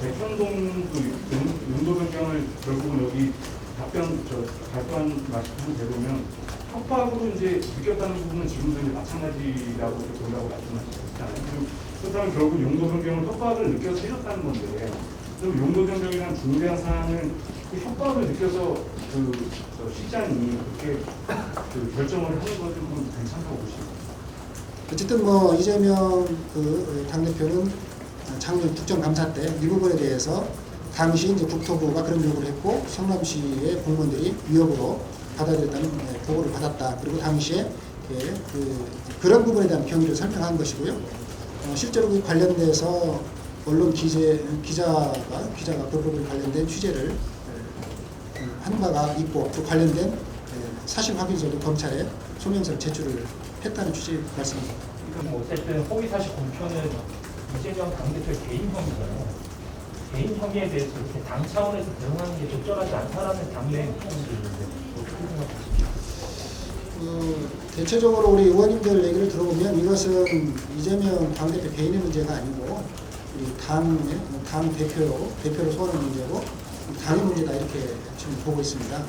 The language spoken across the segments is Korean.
대청동도 용도 변경을 결국은 여기 답변 저 발표한 말씀 대로면 협박으로 이제 느꼈다는 부분은 지금도 이제 마찬가지라고 본다고 말씀하셨잖아요. 그렇다면 결국 용도 변경을 협박을 느껴서 해줬다는 건데 그럼 용도 변경이라는 중대한 사안을 그 협박을 느껴서 그저 시장이 그렇게 그 결정을 하는 것은 괜찮다고 보시고 어쨌든 뭐 이재명 그 당대표는 작년 국정감사 때 이 부분에 대해서 당시 이제 국토부가 그런 요구를 했고 성남시의 공무원들이 위협으로 받아들였다는 네, 보고를 받았다. 그리고 당시에 예, 그 그런 부분에 대한 경위를 설명한 것이고요. 어, 실제로 그 관련돼서 언론 기재 기자가 기자가 그 부분 관련된 취재를 예, 한 바가 있고 그 관련된 예, 사실 확인서도 검찰에 소명서를 제출을 했다는 취지 말씀입니다. 그러니까 뭐 어쨌든 허위 사실 공표는 이재명 당대표의 개인 혐의잖아요. 개인 혐의에 대해서 이렇게 당 차원에서 대응하는 게 적절하지 않다라는 당의 입장도 있는데 어떻게 생각하십니까? 그 대체적으로 우리 의원님들 얘기를 들어보면 이것은 이재명 당대표 개인의 문제가 아니고 우리 당의 당 대표 대표로 소하는 문제고 당의 문제다 이렇게 지금 보고 있습니다.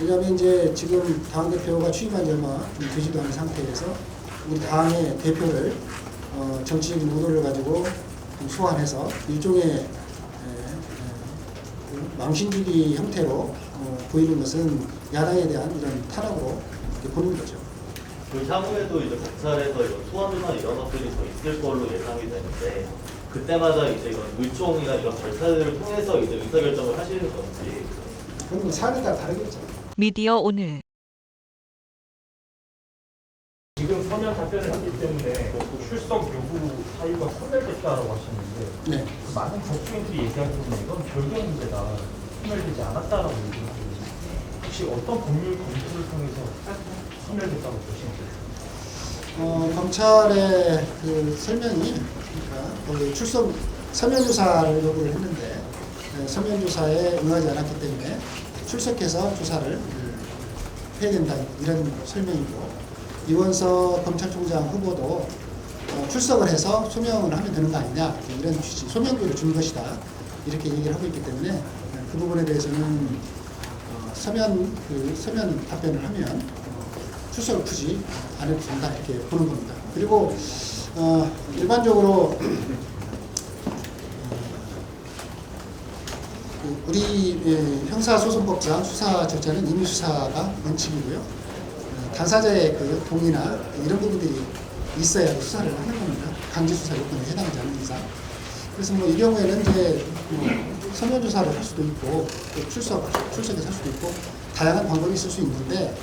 왜냐하면 이제 지금 당 대표가 취임한 지 얼마 좀 되지도 않은 상태에서 우리 당의 대표를 어, 정치적인 의도를 가지고 좀 소환해서 일종의 에, 에, 그 망신주기 형태로 어, 보이는 것은 야당에 대한 이런 탄압으로 보는 거죠. 그 향후에도 이제 검찰에서 이런 소환이나 이런 것들이 더 있을 걸로 예상이 되는데 그때마다 이제 이런 물총이나 이런 절차들을 통해서 이제 의사결정을 하시는 건지 그건 뭐 사안에 따라 다르겠죠. 미디어 오늘 지금 서면 답변을 했기 때문에 소멸됐다라고 하셨는데 네. 그 많은 접수인들이 얘기하는 부분 이건 별개 문제다. 소멸되지 않았다라고 얘기하고 혹시 어떤 법률 검토를 통해서 소멸됐다고 보시는 거예요? 어, 검찰의 그 설명이 그러니까 거기 출석 서면 조사를 요구를 했는데 네, 서면 조사에 응하지 않았기 때문에 출석해서 조사를 음, 해야 된다 이런 설명이고 이원석 검찰총장 후보도 어, 출석을 해서 소명을 하면 되는 거 아니냐 이런 취지 소명료를 준 것이다 이렇게 얘기를 하고 있기 때문에 네, 그 부분에 대해서는 어, 서면 그 서면 답변을 하면 어, 출석을 굳이 안 해도 된다 이렇게 보는 겁니다. 그리고 어, 일반적으로 그 우리 예, 형사소송법상 수사 절차는 임의 수사가 원칙이고요. 어, 당사자의 그 동의나 이런 부분들이 있어야 수사를 하는 겁니다. 강제 수사 요건에 해당하지 않는 이상. 그래서 뭐 이 경우에는 이제 뭐 서면 조사를 할 수도 있고 또 출석 출석해서 할 수도 있고 다양한 방법이 있을 수 있는데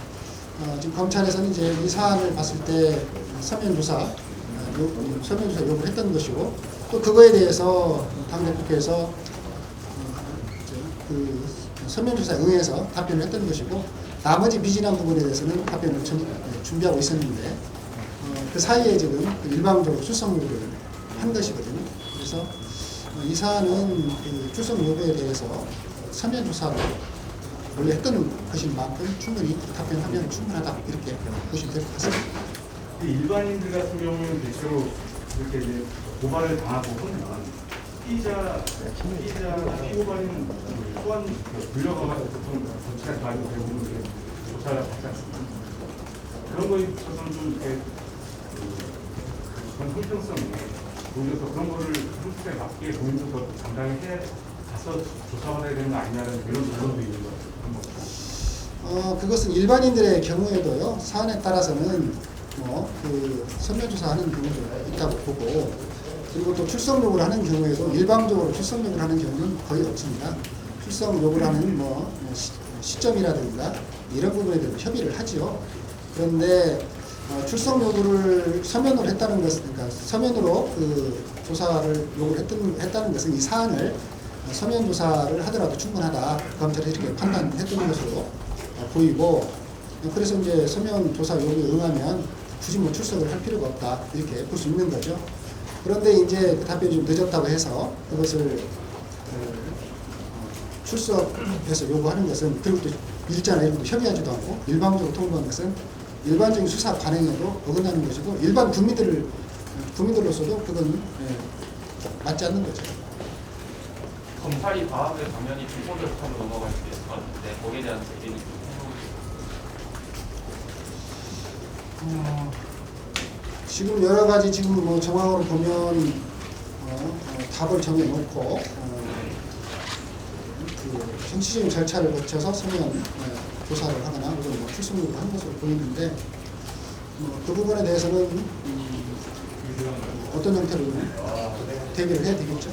어, 지금 검찰에서는 이제 이 사안을 봤을 때 서면 조사 어, 요- 서면 조사 요구를 했던 것이고 또 그거에 대해서 당 대표께서 어, 그 서면 조사에 응해서 답변을 했던 것이고 나머지 미진한 부분에 대해서는 답변을 전- 네, 준비하고 있었는데 어, 그 사이에 지금 그 일방적으로 출석 요구를 한 것이거든요. 그래서 어, 이 사안은 그 출석 요구에 대해서 서면 조사로 원래 했던 것인 만큼 충분히 답변하면 충분하다 이렇게 보시면 될 것 같습니다. 일반인들 같은 경우는 대체로 이렇게 이제 고발을 당하고 하면 피의자, 피의자나 피고발인 소환 그 불려가가지고 보통 가지고 대부분 이렇게 조사를 받지 않습니까? 그런 거에 있어서는 좀 이렇게 그 그런 형평성이 오히려 그런 거를 형평에 맞게 본인도 더 담당해 가서 조사받아야 되는 거 아니냐는 이런 논란도 있는 것 같아요. 어, 그것은 일반인들의 경우에도요, 사안에 따라서는 뭐, 그, 서면조사하는 경우도 있다고 보고, 그리고 또 출석 요구를 하는 경우에도 일방적으로 출석 요구를 하는 경우는 거의 없습니다. 출석 요구를 하는 뭐, 뭐 시, 시점이라든가 이런 부분에 대해서 협의를 하지요. 그런데 어, 출석 요구를 서면으로 했다는 것은, 그러니까 서면으로 그 조사를 요구를 했던, 했다는 것은 이 사안을 어, 서면 조사를 하더라도 충분하다. 검찰이 이렇게 판단했던 것으로 어, 보이고 그래서 이제 서면 조사 요구에 응하면 굳이 뭐 출석을 할 필요가 없다 이렇게 볼 수 있는 거죠. 그런데 이제 그 답변이 좀 늦었다고 해서 그것을 어, 출석해서 요구하는 것은 그리고 또 것도 협의하지도 않고 일방적으로 통보한 것은 일반적인 수사 관행에도 어긋나는 것이고 일반 국민들을 국민들로서도 그건 예, 맞지 않는 거죠. 검찰이 과학을 당연히 불법적으로 넘어갈 수 있을 것 같은데 거기에 대한 좀 어, 지금 여러 가지 지금 뭐 정황으로 보면 어, 어, 답을 정해놓고 어, 그 정치적인 절차를 거쳐서 어, 조사를 하거나 혹은 뭐 출석 요구를 한 것으로 보이는데 뭐, 그 부분에 대해서는 음, 어떤 형태로 대비를 해야 되겠죠.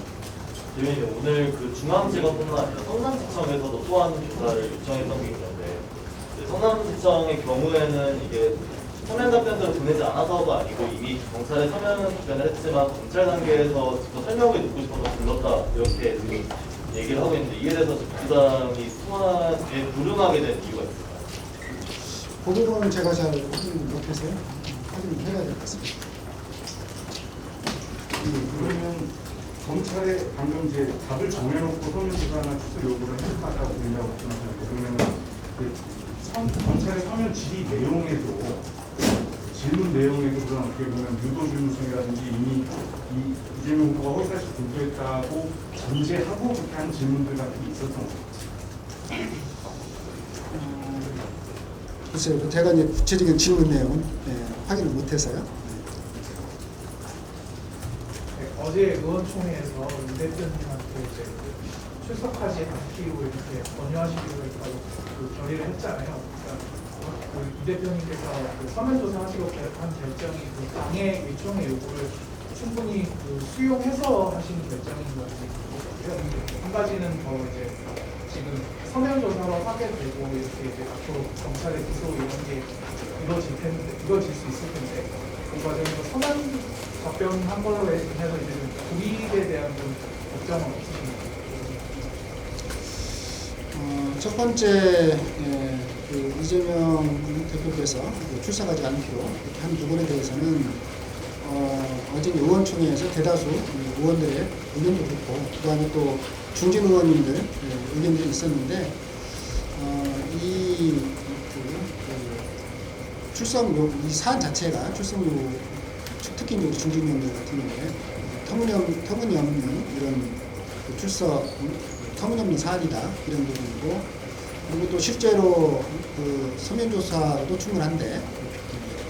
지금 오늘 그 중앙지검뿐만 아니라 성남지청에서도 또한 조사를 요청했던 게 있는데 성남지청의 경우에는 이게 서면 답변서를 보내지 않아서가 아니고 이미 경찰에 서면 답변을 했지만 검찰 단계에서 직접 설명을 듣고 싶어서 불렀다 이렇게 얘기를 하고 있는데 이에 대해서 부장이 소환에 불응하게 된 이유가 있을까요? 그 부분은 제가 잘 확인을 못해서요. 확인을 해야 될 것 같습니다. 그러면 검찰에 방금 이제 답을 정해놓고 서면지가나 출석 요구를 했다고 된다고 말씀하셨는데 그러면 그 선- 검찰의 서면 질의 내용에도 질문 내용에도 그런 어떻게 보면 유도 질문성이라든지 이미 이 이재명 후보가 허위사실 공표했다고 전제하고 그렇게 한 질문들 같은 게 있었던 거죠. 글쎄요, 그 제가 이제 구체적인 질문 내용은 예, 확인을 못해서요. 네, 어제 의원총회에서 이 대표님한테 이제 그 출석하지 않기로 이렇게 권유하시기로 했다고 그 결의를 했잖아요. 그러니까 그이 대표님께서 그 서면 조사 하시고 한 결정이 그 당의 일종의 요구를 충분히 그 수용해서 하신 결정인 것 같고요. 한 가지는 뭐 이제 지금 서면 조사로 하게 되고 이렇게 이제 앞으로 경찰의 기소 이런 게 이루어질 텐데 이루어질 수 있을 텐데 그 과정에서 서면 답변한 걸로 해서 이제 좀 불이익에 대한 좀 걱정은 없으신가요? 어, 첫 번째 예, 그 이재명 대표께서 그 출석하지 않기로 이렇게 한 부분에 대해서는 어, 어제 의원총회에서 대다수 이 의원들의 의견도 그렇고 그다음에 또 중진 의원님들 예, 의견들이 있었는데 어, 이 그, 그 출석 요, 이 사안 자체가 출석 요, 특히 이제 중진 의원들 같은 경우에 터무니없, 터무니없는 이런 그 출석 음, 터무니없는 사안이다. 이런 부분이고. 그리고 또 실제로 그 서면 조사도 충분한데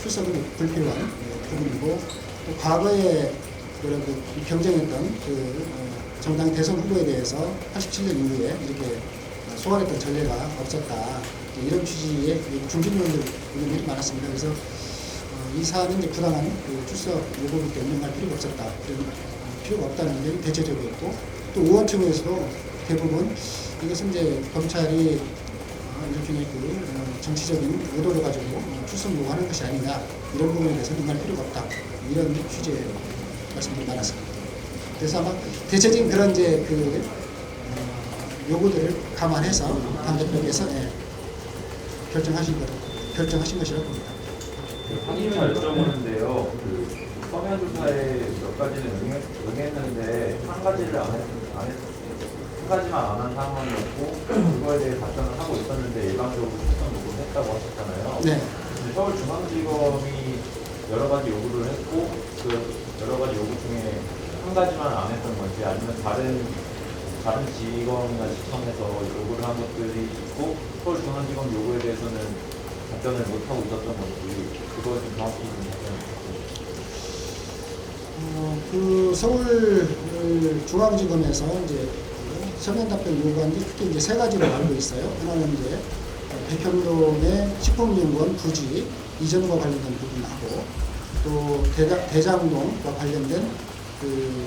출석은 불필요한 예, 부분이고 또 과거에 그런 그 경쟁했던 그 어, 정당 대선 후보에 대해서 87년 이후에 이렇게 소환했던 전례가 없었다. 이런 취지의 중진위원들 의견들이 많았습니다. 그래서 어, 이 사안은 이제 부당한 그 출석 요구를 때문에 할 필요가 없었다. 어, 필요가 없다는 의견이 대체적이었고 또 의원총회에서도 대부분 이것은 이제 검찰이 어, 일종의 그 어, 정치적인 의도를 가지고 어, 출석 요구하는 것이 아니냐 이런 부분에 대해서 응할 필요가 없다 이런 취지의 말씀들이 많았습니다. 그래서 아마 대체적인 그런 이제 그 어, 요구들을 감안해서 당 대표께서 예, 결정하신 것 결정하신 것이라고 봅니다. 확인을 여쭤보는데요. 그 서면 조사에 몇 응했, 응했는데 한 가지를 안, 했, 안 했, 한 가지만 안 한 상황이었고 그거에 대해 답변을 하고 있었는데 일방적으로 출석 요구를 했다고 하셨잖아요. 네. 근데 서울중앙지검이 여러 가지 요구를 했고 그 여러 가지 요구 중에 한 가지만 안 했던 건지 아니면 다른 다른 지검이나 지청에서 요구를 한 것들이 있고 서울중앙지검 요구에 대해서는 답변을 못 하고 있었던 건지 그거 좀 정확히 좀 답변해 주세요. 어, 그 서울 중앙지검에서 이제 그 서면 답변 요구한 게 크게 이제 세 가지로 알고 있어요. 하나는 이제 백현동의 식품연구원 부지 이전과 관련된 부분하고 또 대장, 대장동과 관련된 그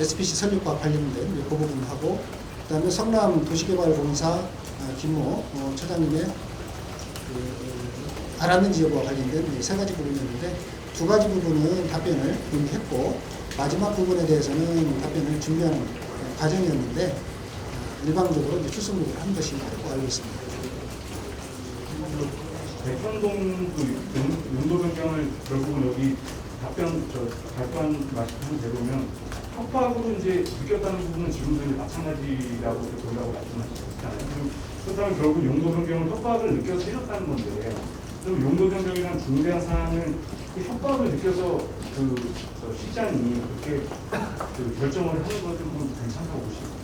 SPC 설립과 관련된 그 부분하고 그 다음에 성남 도시개발공사 아, 김모 어, 처장님의 그 알았는지 여부와 관련된 이세 가지 부분이었는데 두 가지 부분은 답변을 이미 했고 마지막 부분에 대해서는 답변을 준비하는 어, 과정이었는데 어, 일방적으로 이제 출석 요구를 한 것이라고 알고 있습니다. 용- 용도 변경을 결국은 여기 답변 저 답변 말씀한 대로면 협박으로 이제 느꼈다는 부분은 지금도 이제 마찬가지라고 본다고 말씀하셨잖아요. 그렇다면 결국 용도 변경을 협박을 느껴서 해줬다는 건데 좀 용도변경에 대한 중대한 사안은 협박을 느껴서 그, 시장이 그렇게 그 결정을 하는 것들은 괜찮다고 보시고.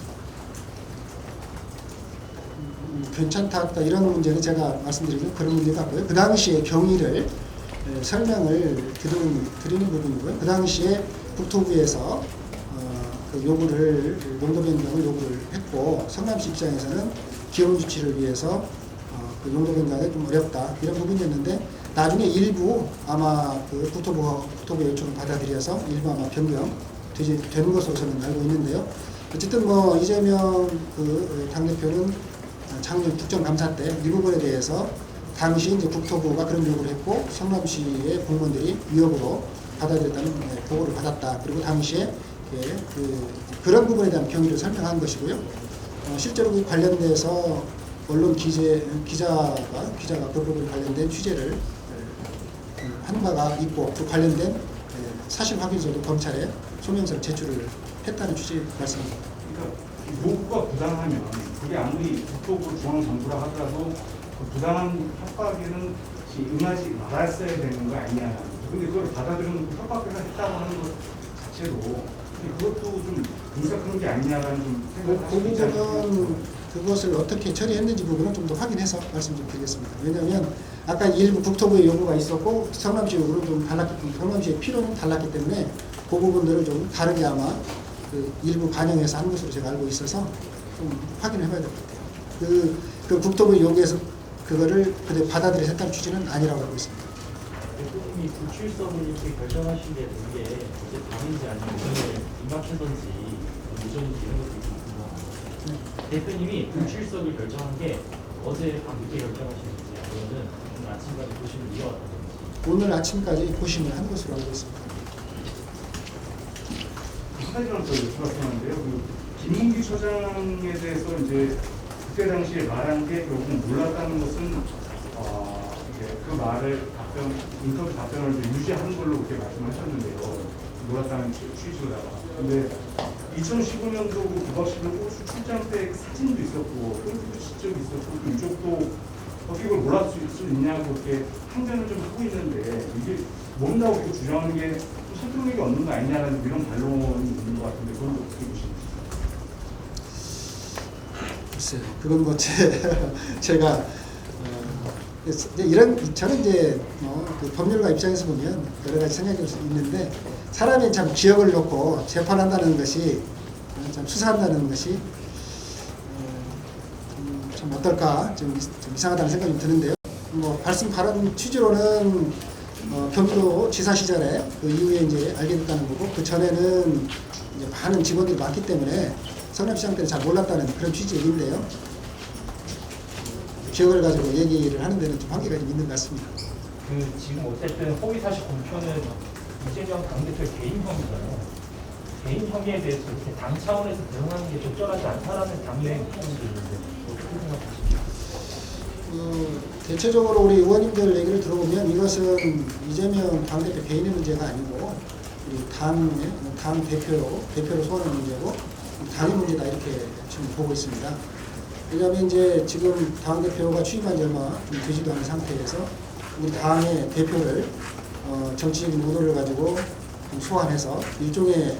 괜찮다 없다 이런 문제는 제가 말씀드리면 그런 문제가 없고요. 그 당시에 경위를 네, 설명을 드리는, 드리는 부분이고요. 그 당시에 국토부에서 어, 그 요구를 용도 변경을 요구를 했고 성남시 입장에서는 기업 유치를 위해서 어, 그 변경이 좀 어렵다 이런 부분이었는데 나중에 일부 아마 그 국토부 국토부 요청을 받아들여서 일부 아마 변경 되지 되는 것으로 저는 알고 있는데요. 어쨌든 뭐 이재명 그 당대표는 작년 국정감사 때 이 부분에 대해서 당시 이제 국토부가 그런 요구를 했고 성남시의 공무원들이 위협으로 받아들였다는 네, 보고를 받았다. 그리고 당시에 예, 그, 그런 부분에 대한 경위를 설명한 것이고요. 어, 실제로 그 관련돼서 언론 기재, 기자가 기자가 그 부분 관련된 취재를 예, 한 바가 있고 그 관련된 예, 사실 확인서도 검찰에 소명서를 제출을 했다는 취지 말씀입니다. 그러니까 요구가 부당하면 그게 아무리 국토부 중앙정부라 하더라도 그 부당한 협박에는 시- 응하지 말았어야 되는 거 아니냐. 근데 그걸 받아들여놓고 협박해서 했다고 하는 것 근데 그것도 좀 인색한 게 아니냐라는 좀 그, 생각을 그 할수 있지 않습니까? 부분은 그것을 어떻게 처리했는지 부분은 좀 더 확인해서 말씀 좀 드리겠습니다. 왜냐하면 아까 일부 국토부의 요구가 있었고 성남시 요구는 좀 달랐기 성남시의 필요는 달랐기 때문에 그 부분들을 좀 다르게 아마 그 일부 반영해서 한 것으로 제가 알고 있어서 좀 확인해 봐야 될 것 같아요. 그, 그 국토부 요구에서 그거를 그대로 받아들여 했다는 취지는 아니라고 알고 있습니다. 대표님이 불출석을 이렇게 결정하신 게 되게 어제 밤인지 아니면 임박해서인지 오전인지 이런 것도. 대표님이 불출석을 결정한 게 어제 밤 늦게 결정하시는지 아니면은 오늘 아침까지 보시면 이어왔다든지 오늘 아침까지 고심을 한 것으로 알고 있습니다. 한 가지만 더 여쭤봤었는데요. 그 김문기 처장에 대해서 이제 그때 당시에 말한 게 결국은 몰랐다는 것은 어, 이게 그 말을 답변 인터뷰 답변을 이제 유지하는 걸로 그렇게 말씀하셨는데요. 몰랐다는 취- 취지로다가. 근데 2015년도 그 국악실은 호수 출장 때그 사진도 있었고 또 시점이 있었고 또 이쪽도 어떻게 그걸 몰랐을 수 있냐고 그렇게 항변을 좀 하고 있는데 이게 모른다고 이렇게 주장하는 게 설득력이 없는 거 아니냐라는 이런 반론이 있는 것 같은데 그건 어떻게 보십니까? 글쎄요. 그건 뭐 제, 제가 어, 이런 저는 이제 뭐 그 법률가 입장에서 보면 여러 가지 생각이 있는데 사람이 참 기억을 놓고 재판한다는 것이 어, 참 수사한다는 것이 어, 좀, 좀 어떨까 좀, 이상하다는 생각이 좀 드는데요. 뭐 말씀 발언 취지로는 어, 경기도 지사 시절에 그 이후에 이제 알게 됐다는 거고 그 전에는 이제 많은 직원들이 많기 때문에 성남시장 때는 잘 몰랐다는 그런 취지 얘기인데요. 기억을 가지고 얘기를 하는 데는 좀 한계가 좀 있는 것 같습니다. 그 지금 어쨌든 허위 사실 공표는 이재명 당대표의 개인 혐의잖아요. 개인 혐의에 대해서 이렇게 당 차원에서 대응하는 게 적절하지 않다라는 당의 의견도 있는데 어떻게 생각하십니까? 그 대체적으로 우리 의원님들 얘기를 들어보면 이것은 이재명 당대표 개인의 문제가 아니고 우리 당의 당 대표 대표로 소환하는 문제고 당의 문제다 이렇게 지금 보고 있습니다. 왜냐하면 이제 지금 당 대표가 취임한 지 얼마 좀 되지도 않은 상태에서 우리 당의 대표를 어, 정치적인 의도를 가지고 좀 소환해서 일종의 에, 에,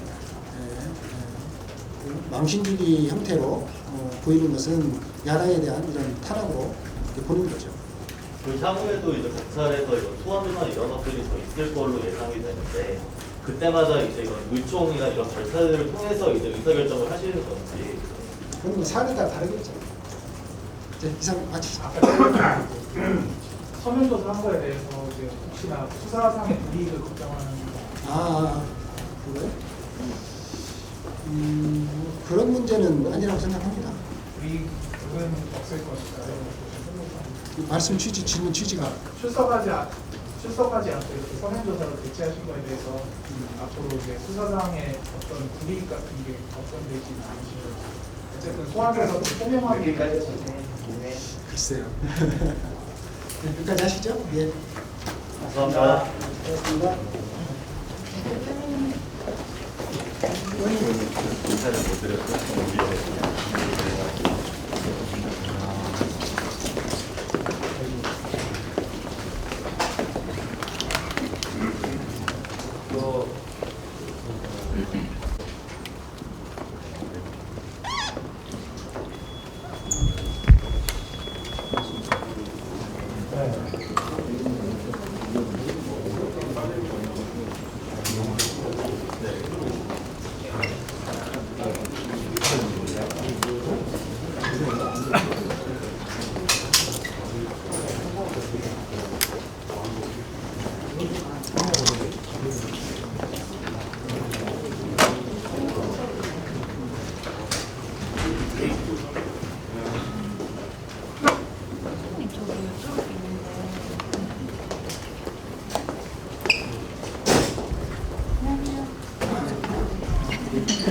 그 망신주기 형태로 어, 보이는 것은 야당에 대한 이런 탄압으로 이렇게 보는 거죠. 그 향후에도 이제 검찰에서 이런 소환이나 이런 것들이 더 있을 걸로 예상이 되는데 그때마다 이제 이런 의총이나 이런 절차들을 통해서 이제 의사결정을 하시는 건지 그건 뭐 사안에 따라 다르겠죠. 이제 이상 마치죠. 아까 서면 조사 한 거에 대해서 이제 혹시나 수사상의 불이익을 걱정하는 아, 아, 그거요? 음, 뭐 그런 문제는 아니라고 생각합니다. 불이익은 없을 것이다. 이 말씀 취지, 질문 취지가 출석하지 않, 출석하지 않고 이렇게 서면 조사로 대체하신 거에 대해서 음, 앞으로 이제 수사상의 어떤 불이익 같은 게 걱정되지는 않으시죠? 어쨌든 소환해서 소명하게 글쎄요. 네, 여기까지 하시죠? 예. 감사합니다. 고맙습니다. 인사를 못 드렸어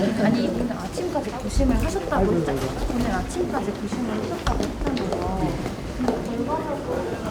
아니 오늘 아침까지 고심을 하셨다고 했잖아요. 오늘 아침까지 고심을 하셨다고 했잖아요 근데 결과적으로